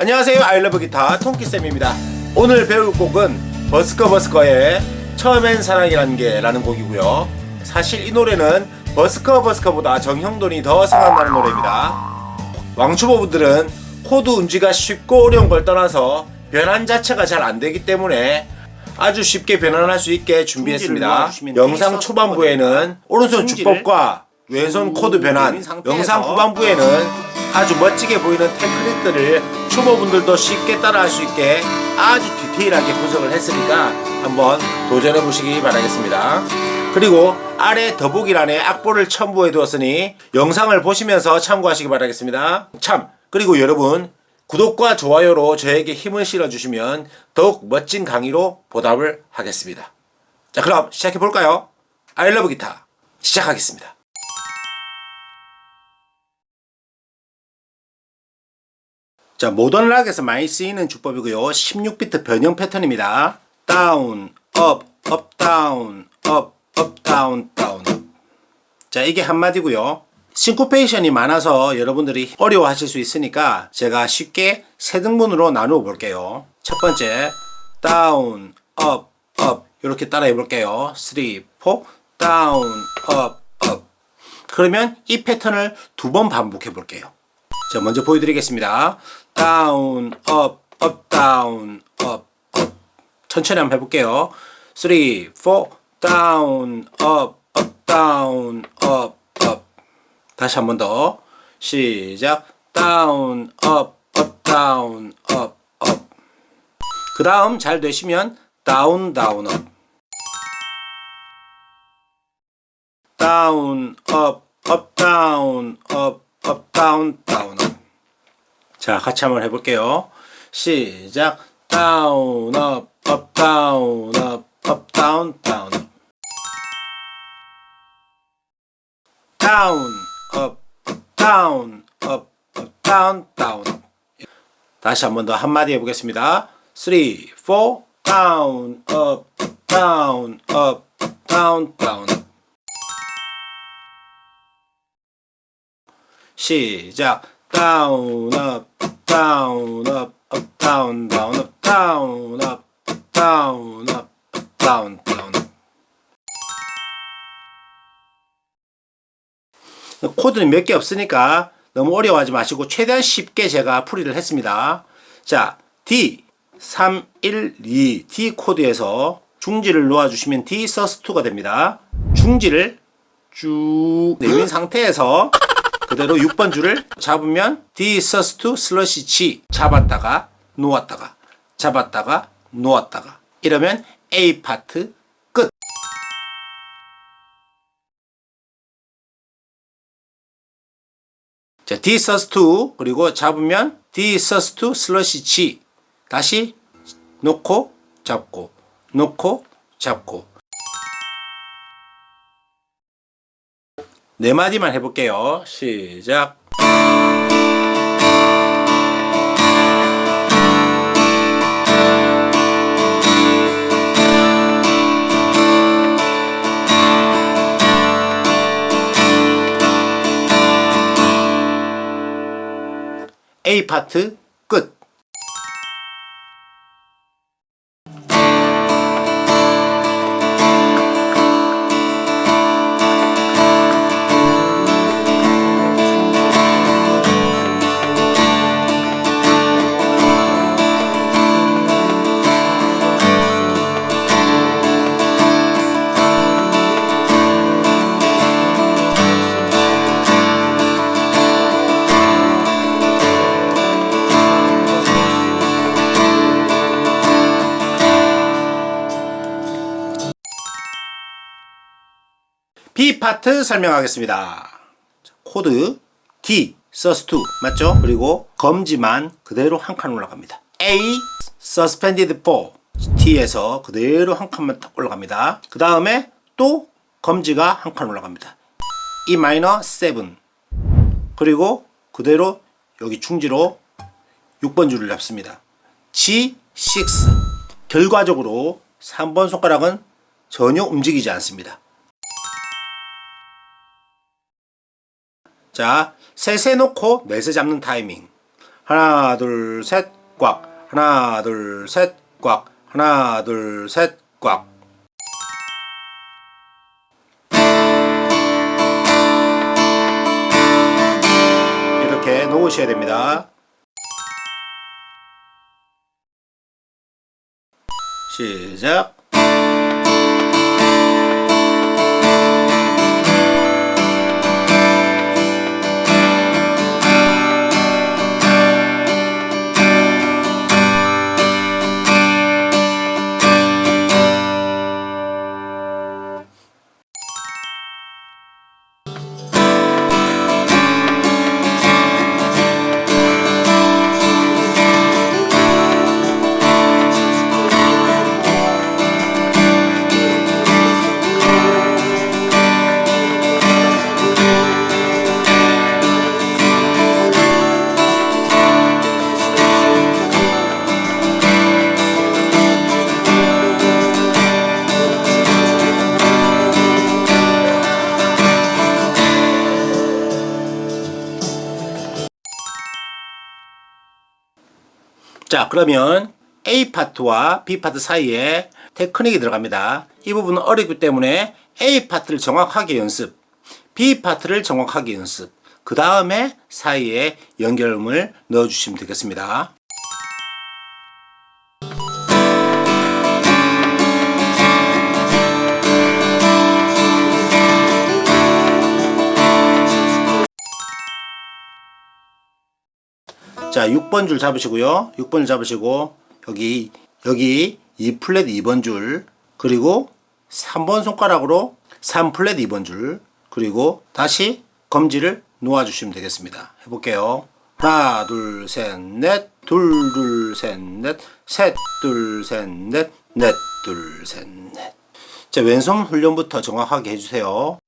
안녕하세요. 아이러브 기타 통키쌤입니다. 오늘 배울 곡은 버스커 버스커의 처음엔 사랑이란 게 라는 곡이고요. 사실 이 노래는 버스커 버스커보다 정형돈이 더 생각나는 노래입니다. 왕초보분들은 코드 운지가 쉽고 어려운 걸 떠나서 변환 자체가 잘 안 되기 때문에 아주 쉽게 변환할 수 있게 준비했습니다. 영상 초반부에는 오른손 주법과 왼손 코드 변환, 영상 후반부에는 아주 멋지게 보이는 템플릿들을 초보분들도 쉽게 따라할 수 있게 아주 디테일하게 분석을 했으니까 한번 도전해 보시기 바라겠습니다. 그리고 아래 더보기란에 악보를 첨부해 두었으니 영상을 보시면서 참고하시기 바라겠습니다. 참 그리고 여러분 구독과 좋아요로 저에게 힘을 실어주시면 더욱 멋진 강의로 보답을 하겠습니다. 자 그럼 시작해 볼까요? 아이러브 기타 시작하겠습니다. 자 모던 락에서 많이 쓰이는 주법이고요. 16비트 변형 패턴입니다. 다운, 업, 업, 다운, 업, 업, 다운, 다운, 업. 자 이게 한마디고요. 싱코페이션이 많아서 여러분들이 어려워하실 수 있으니까 제가 쉽게 세 등분으로 나누어 볼게요. 첫 번째 다운, 업, 업 이렇게 따라해 볼게요. 3, 4 다운, 업, 업 그러면 이 패턴을 두 번 반복해 볼게요. 자 먼저 보여드리겠습니다. 다운, 업, 업, 다운, 업, 업 천천히 한번 해볼게요. 3, 4 다운, 업, 업, 다운, 업, 업 다시 한 번 더. 시작. 다운 업 업 다운 업 업 그 다음 잘 되시면 다운 다운 업 다운 업 업 다운 업 업 다운 자 같이 한번 해볼게요 시작 다운 업 업 다운 업 업 다운 다운 업 up, down, up, up, down, down. up. 다시 한 번 더 한마디 해보겠습니다. 3, 4, down, up, down, up, down, down. up. 시작. Down, up, down, up, up, down, down, up, down, up, down, up, down, down. 코드는 몇 개 없으니까 너무 어려워하지 마시고 최대한 쉽게 제가 풀이를 했습니다. 자, D 3 1 2 D 코드에서 중지를 놓아 주시면 D 서스2가 됩니다. 중지를 쭉 내민 상태에서 그대로 6번 줄을 잡으면 D 서스2 슬러시 G 잡았다가 놓았다가 잡았다가 놓았다가 이러면 A 파트 끝. 자, D sus2 그리고 잡으면 D sus2 슬러시 G 다시 놓고 잡고 놓고 잡고 네 마디만 해볼게요. 시작. A 파트 끝. 파트 설명하겠습니다. 자, 코드 D sus2 맞죠? 그리고 검지만 그대로 한 칸 올라갑니다. A suspended 4 T에서 그대로 한 칸만 딱 올라갑니다. 그 다음에 또 검지가 한 칸 올라갑니다. E 마이너 7 그리고 그대로 여기 중지로 6번 줄을 잡습니다. G6 결과적으로 3번 손가락은 전혀 움직이지 않습니다. 자, 셋에 놓고 넷에 잡는 타이밍. 하나 둘 셋 꽉. 하나 둘 셋 꽉. 하나 둘 셋 꽉. 이렇게 놓으셔야 됩니다. 시작. 그러면 A 파트와 B 파트 사이에 테크닉이 들어갑니다. 이 부분은 어렵기 때문에 A 파트를 정확하게 연습, B 파트를 정확하게 연습, 그 다음에 사이에 연결음을 넣어주시면 되겠습니다. 자, 6번 줄 잡으시고요. 6번 줄 잡으시고 여기 여기 2 플랫 2번 줄 그리고 3번 손가락으로 3 플랫 2번 줄 그리고 다시 검지를 놓아 주시면 되겠습니다. 해 볼게요. 하나, 둘, 셋, 넷, 둘, 둘, 셋, 넷, 셋, 둘, 셋, 넷, 넷, 둘, 셋, 넷. 자, 왼손 훈련부터 정확하게 해주세요.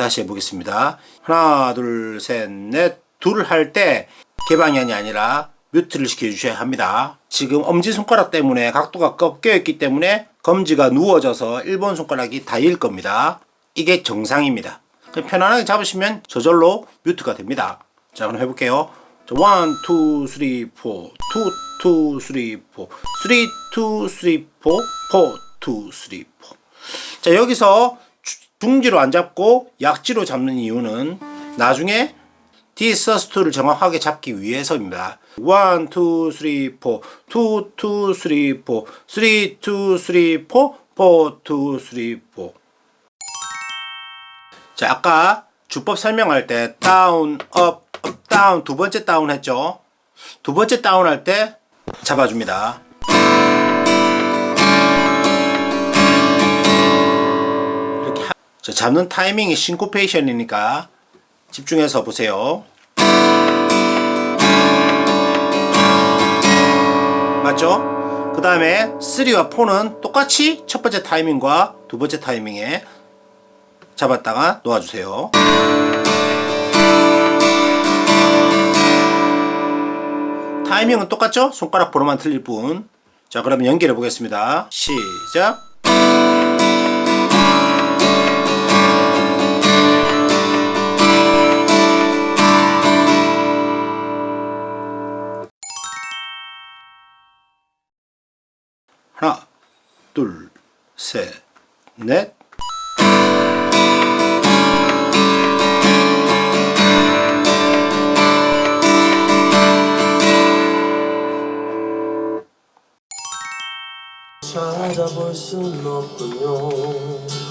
다시 해보겠습니다. 하나, 둘, 셋, 넷. 둘할때 개방현이 아니라 뮤트를 시켜주셔야 합니다. 지금 엄지손가락 때문에 각도가 꺾여 있기 때문에 검지가 누워져서 1번 손가락이 닿일 겁니다. 이게 정상입니다. 편안하게 잡으시면 저절로 뮤트가 됩니다. 자, 그럼 해볼게요. 자, 1, 2, 3, 4, 2, 2, 3, 4, 3, 2, 3, 4, 4, 2, 3, 4. 자, 여기서 중지로 안 잡고 약지로 잡는 이유는 나중에 디서스트를 정확하게 잡기 위해서입니다. 1, 2, 3, 4, 2, 2, 3, 4, 3, 2, 3, 4, 4, 2, 3, 4. 자, 아까 주법 설명할 때 다운, 업, 업, 다운 두 번째 다운 했죠? 두 번째 다운 할 때 잡아줍니다. 잡는 타이밍이 싱코페이션이니까 집중해서 보세요. 맞죠? 그 다음에 3와 4는 똑같이 첫 번째 타이밍과 두 번째 타이밍에 잡았다가 놓아주세요. 타이밍은 똑같죠? 손가락 번호만 틀릴 뿐. 자, 그러면 연결해 보겠습니다. 시작. 둘, 셋, 넷. 찾아볼 순 없군요.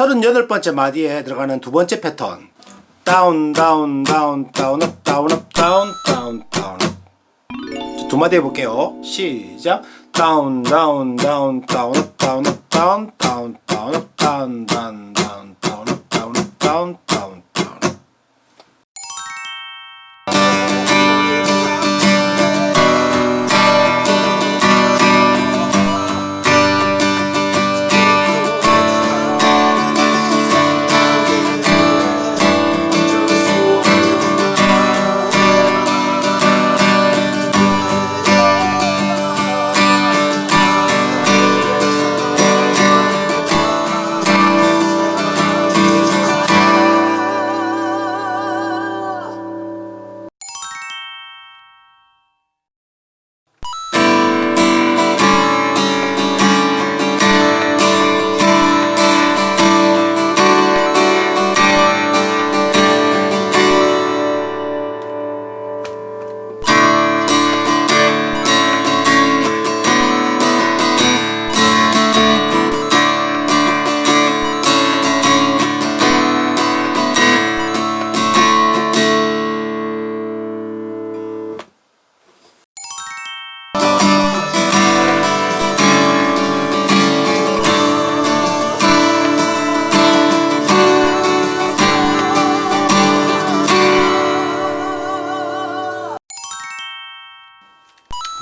38번째 마디에 들어가는 두 번째 패턴. 다운, 다운, 다운, 다운, 업, 다운, 업, 다운, 다운, 다운, 업. 자, 두 마디. 시작. down down down down up down up down down down up down down down down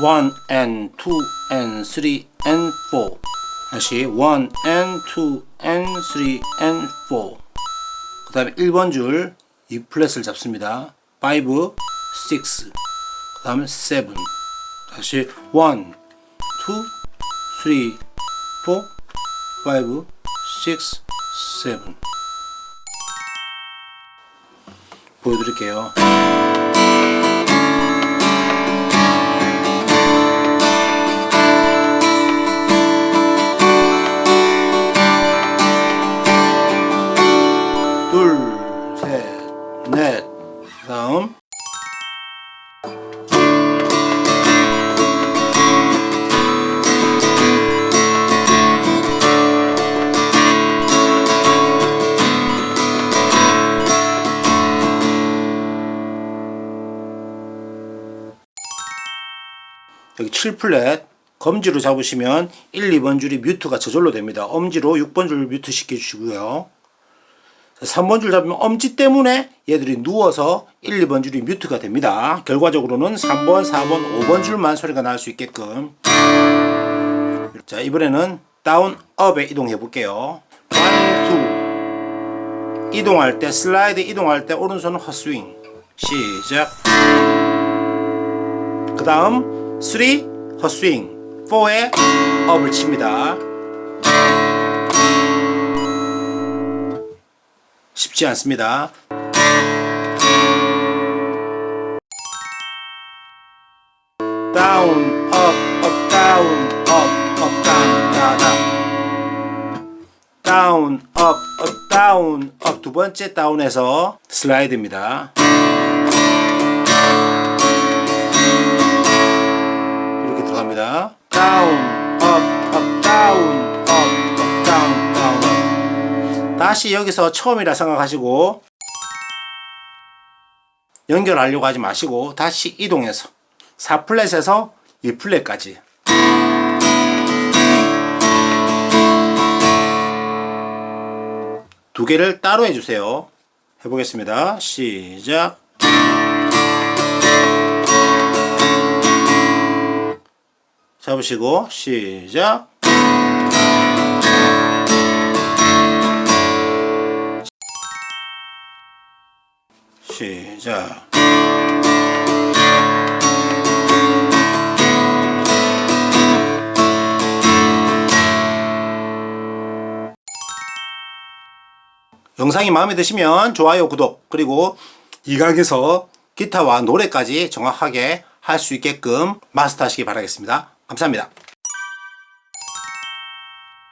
1 and 2 and 3 and 4 다시 1 and 2 and 3 and 4그 다음에 1번 줄 이 플랫을 잡습니다. 5 6그 다음에 7 다시 1 2 3 4 5 6 7 보여드릴게요. 다음. 여기 7플랫 검지로 잡으시면 1, 2번 줄이 뮤트가 저절로 됩니다. 엄지로 6번 줄 뮤트 시켜주시고요. 3번 줄 잡으면 엄지 때문에 얘들이 누워서 1, 2번 줄이 뮤트가 됩니다. 결과적으로는 3번, 4번, 5번 줄만 소리가 날 수 있게끔. 자, 이번에는 다운, 업에 이동해 볼게요. 1, 2. 이동할 때, 슬라이드 이동할 때 오른손은 헛스윙. 시작. 그 다음 3, 헛스윙. 4에 업을 칩니다. 쉽지 않습니다. 다운, 업, 업, 다운, 업, 업, 다운, 다운. 다운, 업, 업, 다운, 업. 두 번째 다운에서 슬라이드입니다. 이렇게 들어갑니다. 다운, 업, 업, 다운, 다시 여기서 처음이라 생각하시고 연결하려고 하지 마시고 다시 이동해서 4플랫에서 2플랫까지 두 개를 따로 해주세요. 해보겠습니다. 시작. 잡으시고 시작. 시작. 영상이 마음에 드시면 좋아요, 구독, 그리고 이 강에서 기타와 노래까지 정확하게 할 수 있게끔 마스터하시기 바라겠습니다. 감사합니다.